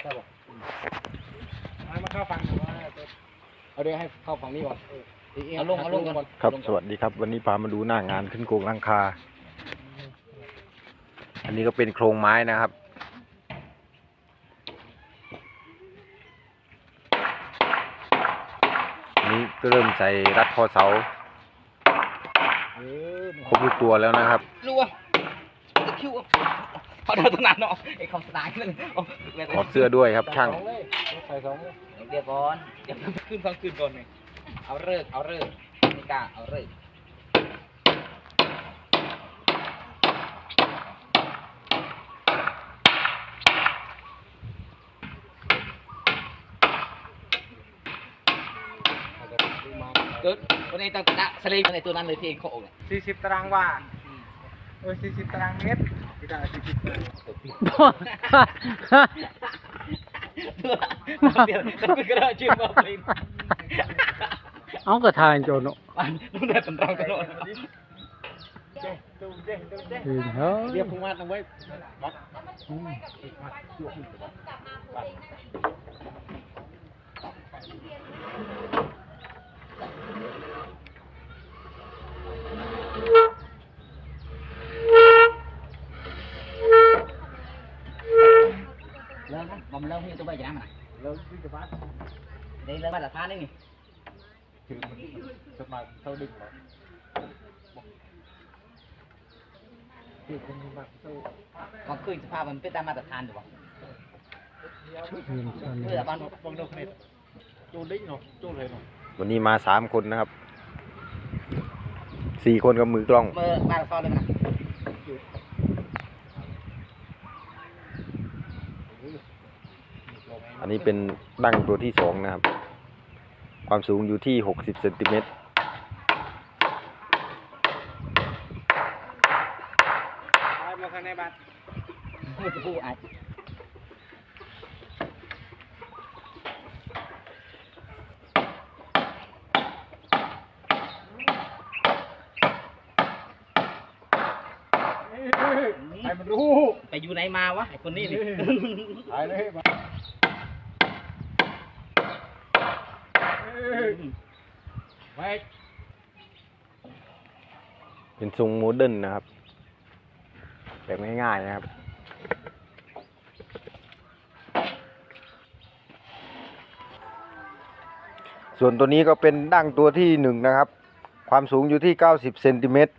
ใช่ป่ะให้มาเข้าฟังหน่อยว่าเอาเดี๋ยวให้เข้าฝั่งนี้ก่อนเอาลงเอาลงก่อนครับสวัสดีครับ วันนี้พามาดูหน้างานขึ้นโครงหลังคา อันนี้ก็เป็นโครงไม้นะครับ อันนี้ก็เริ่มใส่รัดคอเสาเออครบทุกตัวแล้วนะครับ รัวตะคิว เขาเดินตั้งนานเนาะไอ้คำสไตล์นั่นโอ้เวถอดเสื้อด้วยครับช่างสองเลยใส่สองเลยเดี๋ยวก่อนเดี๋ยวขึ้นสองคืนก่อนเลยเอาเลิกเอาเลิกนี่กล้าเอาเลิกเกิดวันนี้ต้องตะสลีในตัวนั้นเลยที่เองเขาโอ้เนี่ยสี่สิบตารางวาเออสี่สิบตารางเมตรไม่ได้สี่สิบ เดี๋ยวต้องไปกระชื่อมาเพลงเอากระทานโจนนู่นน่ะตำรองกันโน่นเด้งเด้งเด้งเด้งเด้งอืมเฮ้ยเรียกพุ่งมาตรงไว้บัก ฐานนี่นี่ถือมันจะมาเข้าดึงเหรอที่คนมาเข้ามันคืนสภาพมันเป็นตามมาตรฐานอยู่ป่ะอืมส่วนเพื่นี้อบ้านบางดอกเม็ดโจดิ้งเนาะโจเลยเนาะวันนี้มาสามคนนะครับสี่คนกับมือกล้องเมื่อบ้านซ้อนเลยนะ นนี้เป็นดั้งตัวที่สองนะครับ ความสูงอยู่ที่หกสิบเซนติเมตรไปมาข้างในบ้านมันจะพูดอาจให้มันรู้ ไปอยู่ไหนมาวะไอ้คนนี้นี่หายเลยมา ไว้เป็นทรงโมเดิร์นนะครับ แบบง่ายๆนะครับ ส่วนตัวนี้ก็เป็นดั้งตัวที่หนึ่งนะครับ ความสูงอยู่ที่ 90เซนติเมตร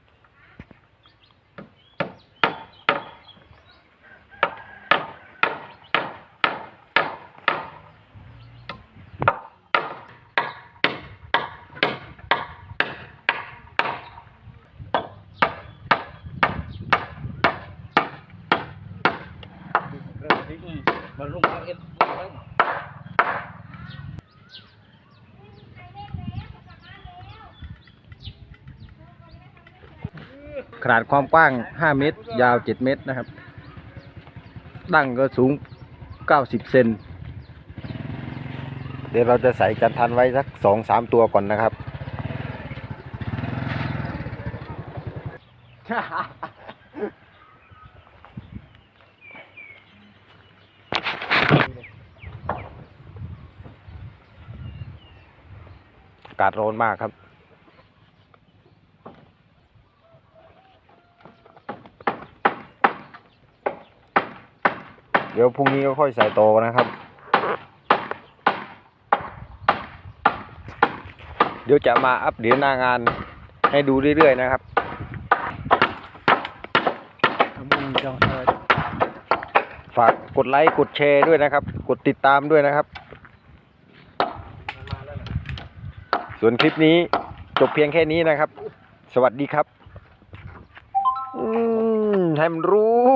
เริ่มทิ้งมันรุ่งเอาเอ็ดขนาดความกว้าง 5 เมตร ยาว 7 เมตรนะครับ ดั้งก็สูง 90 เซน เดี๋ยวเราจะใส่จันทันไว้สัก 2-3 ตัวก่อนนะครับากาศร้อนมากครับ เดี๋ยวพรุ่งนี้ก็ค่อยใส่โตอนะครับ เดี๋ยวจะมาอัปเดตหน้างานให้ดูเรื่อยๆนะครับเอามือจังเอิดฝากกดไลค์กดแชร์ด้วยนะครับ กดติดตามด้วยนะครับ ส่วนคลิปนี้จบเพียงแค่นี้นะครับ สวัสดีครับอืมให้มันรู้